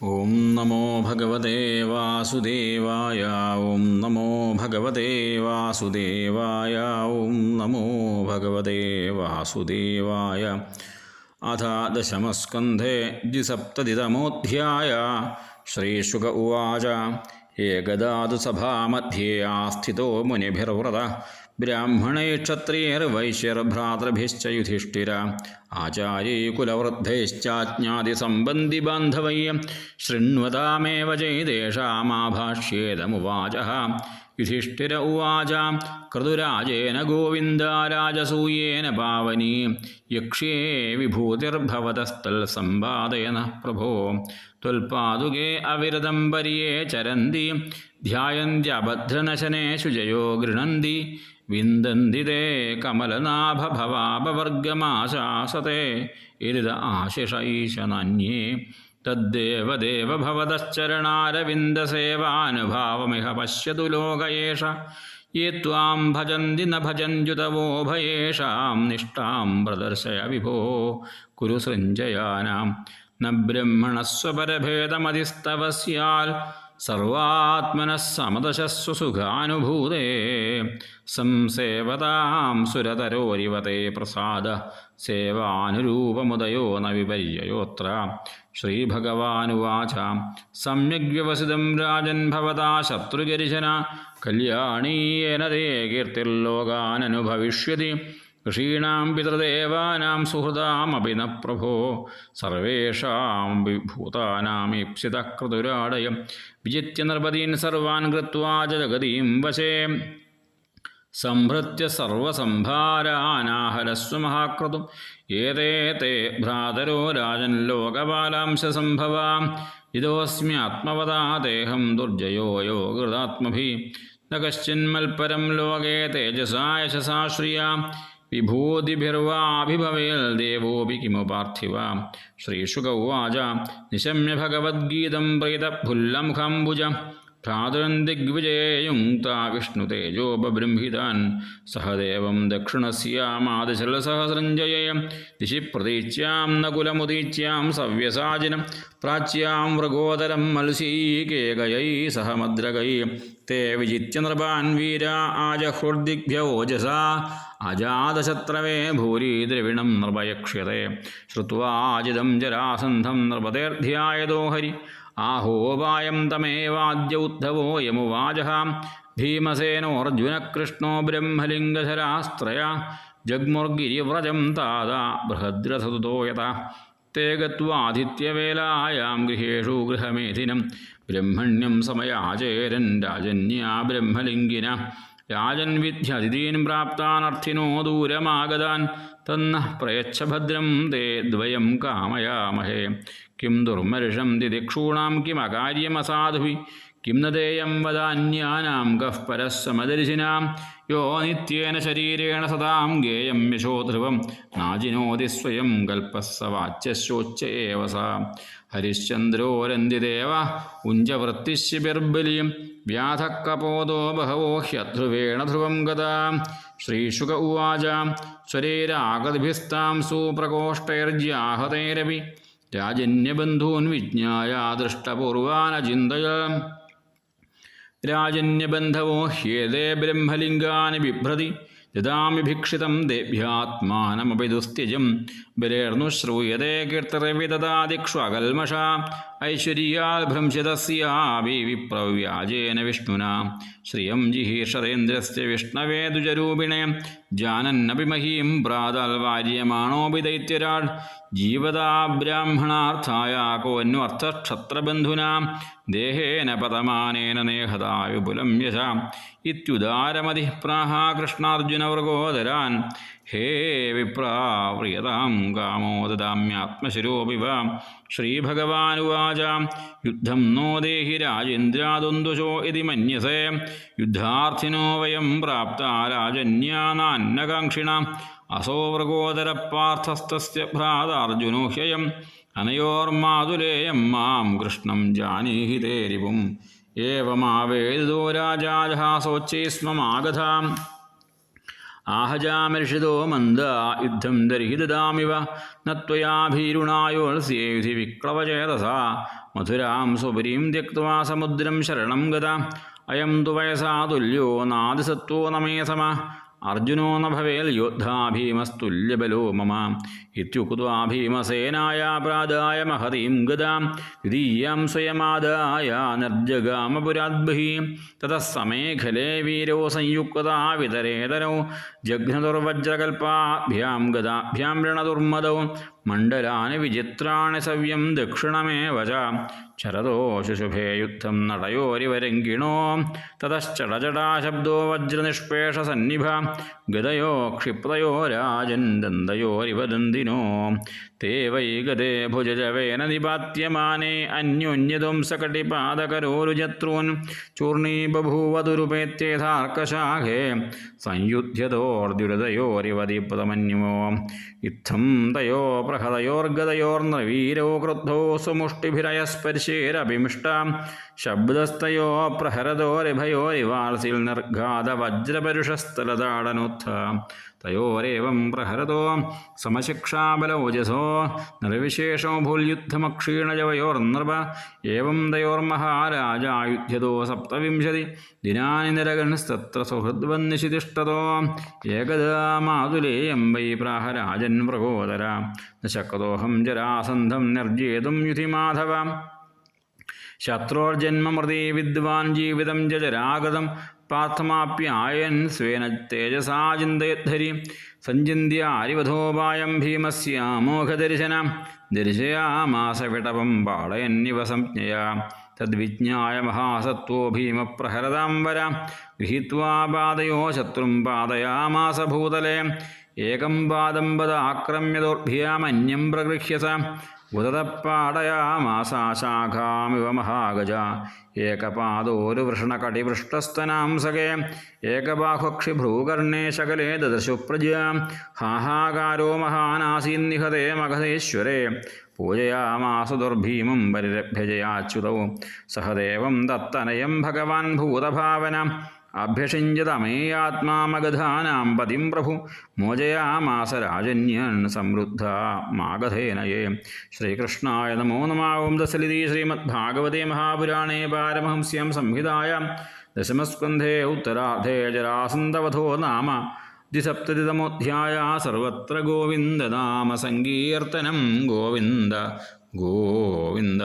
ഓം നമോ ഭഗവതേ വാസുദേവായ ഓം നമോ ഭഗവതേ വാസുദേവായ ഓം നമോ ഭഗവതേ വാസുദേവായ അഥ ദശമസ്കന്ധേ ദ്വിസപ്തതിതമോധ്യായ ശ്രീശുക ഉവാച ഏകദാതു സഭാമധ്യേ ആസ്ഥിതോ മുനിഭിർവ്രത ബ്രാഹ്മണൈ ഭ്രാതൃഭിശ്ച യുധിഷ്ഠിര ആചാര്യൈ കുലവൃദ്ധൈശ്ചാജ്ഞാതിസംബന്ധിബാന്ധവൈ ശൃണ്വതാമേവ ചൈതേഷാമാഭാഷ്യേതമുവാച യുധിഷ്ഠിര ഉവാച ക്രതുരാജേന ഗോവിന്ദ രാജസൂയേന പാവനി. യക്ഷ്യേ വിഭൂതിർഭവതസ്തൽ സമ്പാദയന പ്രഭോ. ത്വൽപാദുകേ അവിരതം പരിയേ ചരന്തി ധ്യായന്ത്യഭദ്രനശനെ ജയോ ഗൃണന്തി. വിന്ദന്തി തേ കമലനാഭഭവാപവർഗമാശാസത്തെ ഇരുത ആശിഷ ഈശനന്യേ തദ്ദേവദേവ ഭവതശ്ചരണാരവിന്ദസേവാനുഭാവമിഹ പശ്യതു ലോകയേഷ യെ ത്വാം ഭജന്തി ന ഭജന്ത്യുതവോ ഭയേഷാം നിഷ്ഠാം പ്രദർശയ വിഭോ കുരു സൃഞ്ജയാനാം. ന ബ്രഹ്മണസ്വപരഭേദമതിസ്തവ സ്യാൽ സർവാത്മനഃ സമദശസ്വ സുഖാനുഭൂതേ. സംസേവതാം സുരതരോരിവതേ പ്രസാദ. സേവാനുരൂപമുദയോ ന വിപര്യയോത്ര. ശ്രീഭഗവാനുവാച. സമ്യഗ്വ്യവസിതം രാജൻ ഭവതാ ശത്രുഗരിശന. കല്യാണീയേന തേ കീർത്തിർലോകാനനുഭവിഷ്യതി. ഋഷീണാം പിതൃദേവാനാം സുഹൃതാമപി ന പ്രഭോ. സർവേഷാം വിഭൂതാനാമീപ്സിത ക്രതുരാടയം വിജിത്യ നൃപതീൻ സർവാൻ കൃത്വാ ജഗതീം വശേ. സംഭൃത്യ സർവസംഭാരാനാഹരസ്വ മഹാക്രതും ഏതേ തേ ഭ്രാതരോ രാജൻ ലോകപാലാംശ സംഭവാം. ഇതോസ്മ്യാത്മവതാ ദേഹം ദുർജയോ യോഗൃതാത്മഭി ന കശ്ചിന്മൽപരം ലോകേ തേജസാ യശസാ ശ്രിയാ വിഭൂതിഭിർവാഭിഭവേൽ ദേവോപി കിമു പാർത്ഥിവ ശ്രീശുക ഉവാച നിശമ്യ ഭഗവദ്ഗീതം പ്രീതഫുല്ലമുഖാംബുജ ഭ്രാതൃന്ദിഗ്വിജയുക്ത വിഷ്ണു തേജോപബൃംഹിതാൻ സഹദേവം ദക്ഷിണസ്യാമാദിശലസഹസൃഞ്ജയ ദിശി പ്രതീച്യാം നകുലമുദീച്യാം സവ്യസാചിനം പ്രാച്യാം മൃഗോദരം മത്സ്യൈകേകയൈ സഹ മദ്രകൈ തേ വിജിത്യ നൃപാൻ വീരാ ആജഹൃദിഗ്ഭ്യോജസ അജാതശത്രവേ ഭൂരി ദ്രവിണം നൃപയക്ഷ്യത്തെ ശ്രുവാജിതം ജരാസന്ധം നൃപതേർധ്യായതോ ഹരി. ആഹോപായം തമേവാദ്യ ഉദ്ധവോ യമുവാച. ഭീമസേനോർജുനകൃഷ്ണോ ബ്രഹ്മലിംഗധരാസ്ത്രയ ജഗ്മുർഗിരിവ്രജം താത ബൃഹദ്രഥതുതോ യത തേ ഗത്വാതിഥ്യവേലായാം ഗൃഹേഷു ഗൃഹമേധിനം ബ്രഹ്മണ്യം സമയാചേരൻ രാജന്യാ ബ്രഹ്മലിംഗിന. രാജൻ വിദ്യതിഥീൻ പ്രാപ്താനർത്ഥിനോ ദൂരമാഗതാൻ തന്ന പ്രയച്ഛ ഭദ്രം തേ ദ്വയം കാമയാമഹേ കിം ദുർമർഷം ദിദിക്ഷൂണാം കിമകാര്യമസാധുഭി കിം നദേയം വദാന്യാനാം കഃ പരസ്സമദർശിനാം യോ നിത്യേന ശരീരേണ സദാം ഗേയം യശോ ധ്രുവം നാജിനോതി സ്വയം സ. ഹരിശ്ചന്ദ്രോരന്തിദേവ ഉഞ്ചവൃത്തിശിബിർബലിയും വ്യാധക്കപോതോ ബഹവോ ഹ്യധ്രുവേണ ധ്രുവം ഗതാ. ശ്രീശുക ഉവാച സ്വരേരാഗതിഭിസ്താം സുപ്രകോഷ്ടൈർജ്യാഹതൈരപി രാജന്യബന്ധൂൻ വിജ്ഞായ ദൃഷ്ടപൂർവാനചിന്തയ രാജന്യബന്ധവോ ഹ്യേതേ ബ്രഹ്മലിംഗാനി ബിഭ്രതി ദദാമി ഭിക്ഷിതം ദേഭ്യാത്മാനമപി ദുസ്ത്യജം ബലേർന്നു ശ്രൂയതേ കീർത്തിർവിദദാദിക്ഷു അകൽമഷ ഐശ്വര്യാൽ ഭ്രംശിതസ്യാവി വിപ്രവ്യാജേന വിഷ്ണുന. ശ്രിയം ജിഹീഷതേന്ദ്രസ്യ വിഷ്ണവേ ദുജരൂപിണേ ജാനന്നപി മഹീം പ്രാതാൽ വാര്യമാണോപി ദൈത്യരാട് ജീവതാ ബ്രാഹ്മണാർത്ഥായ കോന്വർത്ഥക്ഷത്രബന്ധുന ദേഹേന പതമാനേന നേഹതാ യശാം. ഇത്യുദാരമതി പ്രാഹ കൃഷ്ണാർജുനവൃഗോദരാൻ ഹേ വിപ്രാവ്രിയതാം കാമോ ദദാമ്യാത്മശിരോപി വാം ശ്രീഭഗവാനുവാച. യുദ്ധം നോ ദേഹി രാജേന്ദ്രാദൊന്തുശോ ഇതി മന്യസേ. യുദ്ധാർത്ഥിനോ വയം പ്രാപ്ത രാജന്യാനാന്നകാംക്ഷിണ അസോവൃഗോദരപ്പാർത്ഥസ്തസ്യ ഭ്രാതാർജുനോ ഹ്യയം. അനയോർമാതുലേയം മാം കൃഷ്ണം ജാനീഹി തേ ഏവമാവേദോ ഏവമാവേദിതോ രാജാജഹാസോച്ചൈ സ്മമാഗതാം ആഹജാമർഷിതോ മന്ദ യുദ്ധം ദർഹി ദദാമിവ നത്വയാഭീരുണായോത്സ്യേധി വിക്ലവചേതസ. മധുരാം സുപരീം ത്യക്വാ സമുദ്രം ശരണം ഗത. അയം തു വയസാതുല്യോ നാദിസത്വോ നമേ സമ. അർജുനോ നഭവേൽ യോദ്ധാഭീമസ്തുല്യബലോ മമ. ഇത്യുക്വാ ഭീമസേനായ പ്രാതായ മഹതീം ഗതാം. ദ്വിതീയം സ്വയമാദായ നിർജഗാമപുരാദ്ഭി തതഃ സമേഖലേ വീരോ സംയുക്തതാ വിതരേതരോ. ജഘ്നദുർവജ്രകൽപ്പാഭ്യാം ഗതാഭ്യാം രണദുർമദോ മണ്ഡലാനി വിചിത്രാണി സവ്യം ദക്ഷിണമേവ ച. ശരതോ ശുശുഭേ യുദ്ധം നടയോരിവരങ്കിണോ തതശ്ചടചടാശബ്ദോ വജ്രനിഷ്പേഷസന്നിഭ ഗതയോ ക്ഷിപ്തയോ രാജൻ ദന്തയോരിവ ദന്തിനോ തേ വൈ ഗതേ ഭുജജവേന നിപാത്യമാനേ. അന്യോന്യദംസകടിപാദകരോരുജത്രൂൻ ചൂർണീബഭൂവതുരുപേത്യേഥാർക്കശാഖേ സംയുധ്യതോർദ്യുരതയോരിവ ദീപ്തമന്യുമോ യുദ്ധം തയോപ പ്രഹതയോർഗതയോർന്നവീരോ ക്രുദ്ധോ സുമുഷ്ടിഭിരയസ്പരിശീരഭിമിഷ്ടാം ശബ്ദസ്ഥയോ പ്രഹരതോരിഭയോരിവാർസിൽ നിർഘാതവജ്രപരുഷസ്ഥലതാടനുത്ഥ തയോരേവം പ്രഹരതോ സമശിക്ഷാബലൗജസോ നിർവിശേഷോ ഭൂൽയുദ്ധമക്ഷീണജവയോർനൃപ. ഏവം തയോർമഹാരാജായുധ്യതോ സപ്തവിംശതി. ദിനാനി നിരഗൺസ്തത്ര സുഹൃദ്വന്നിശിതിഷ്ടതോ ഏകദാ മാതുലേയം വൈ പ്രാഹരാജൻ പ്രകോദര ശക്തോഹം ജരാസന്ധം നിർജേതും യുധിമാധവ ശത്രോർജന്മമൃതി വിദ്വാൻ ജീവിതം ജജരാഗതം പാർത്ഥമാപ്യായൻ സ്വേന തേജസാ ചിന്തയദ്ധരി. സഞ്ചിന്യ അരിവധോപായം ഭീമസ്യാമോഘദർശനം ദർശയാമാസവിടവം പാളയന്നിവ സംജ്ഞയാ തദ്വിജ്ഞായ മഹാസത്വോ ഭീമപ്രഹരതാം വരാം ഗൃഹീത്വാ പാതയോ ശത്രും പാതയാമാസഭൂതലേ ഏകം പാദം പദ ആക്രമ്യദോർഭ്യാമന്യം പ്രഗൃഹ്യസ ഉദതപ്പാടയാമാസാശാഖാമിവ മഹാഗജ. ഏകപാദോരു വൃഷണകടിപൃഷ്ടസ്തനാം സകേ ഏകബാഹുക്ഷി ഭ്രൂകർണേ ശകലേ ദദശു പ്രജ. ഹാഹാകാരോ മഹാനാസീന്നിഹതേ മഗധേശ്വരേ പൂജയാമാസ ദുർഭീമം പരിരഭ്യജയാച്യുതൗ. സഹദേവം ദത്തനയം ഭഗവാൻ ഭൂതഭാവന. അഭ്യഷിഞ്ചതമേയാത്മാമഗധാനാം പതിം പ്രഭു. മോചയാമാസ രാജന്യൻ സമൃദ്ധ മാഗധേനയേ. ശ്രീകൃഷ്ണായ നമോ നമാവും ദസലിതി ശ്രീമദ്ഭാഗവതേ മഹാപുരാണേ പാരമഹംസ്യം സംഹിതായ ദശമസ്കന്ധേ ഉത്തരാധേ ജരാസന്തവധോ നാമ. ദ്വിസപ്തതിതമോധ്യായ സർവത്ര ഗോവിന്ദനാമ സങ്കീർത്തനം ഗോവിന്ദ ഗോവിന്ദ.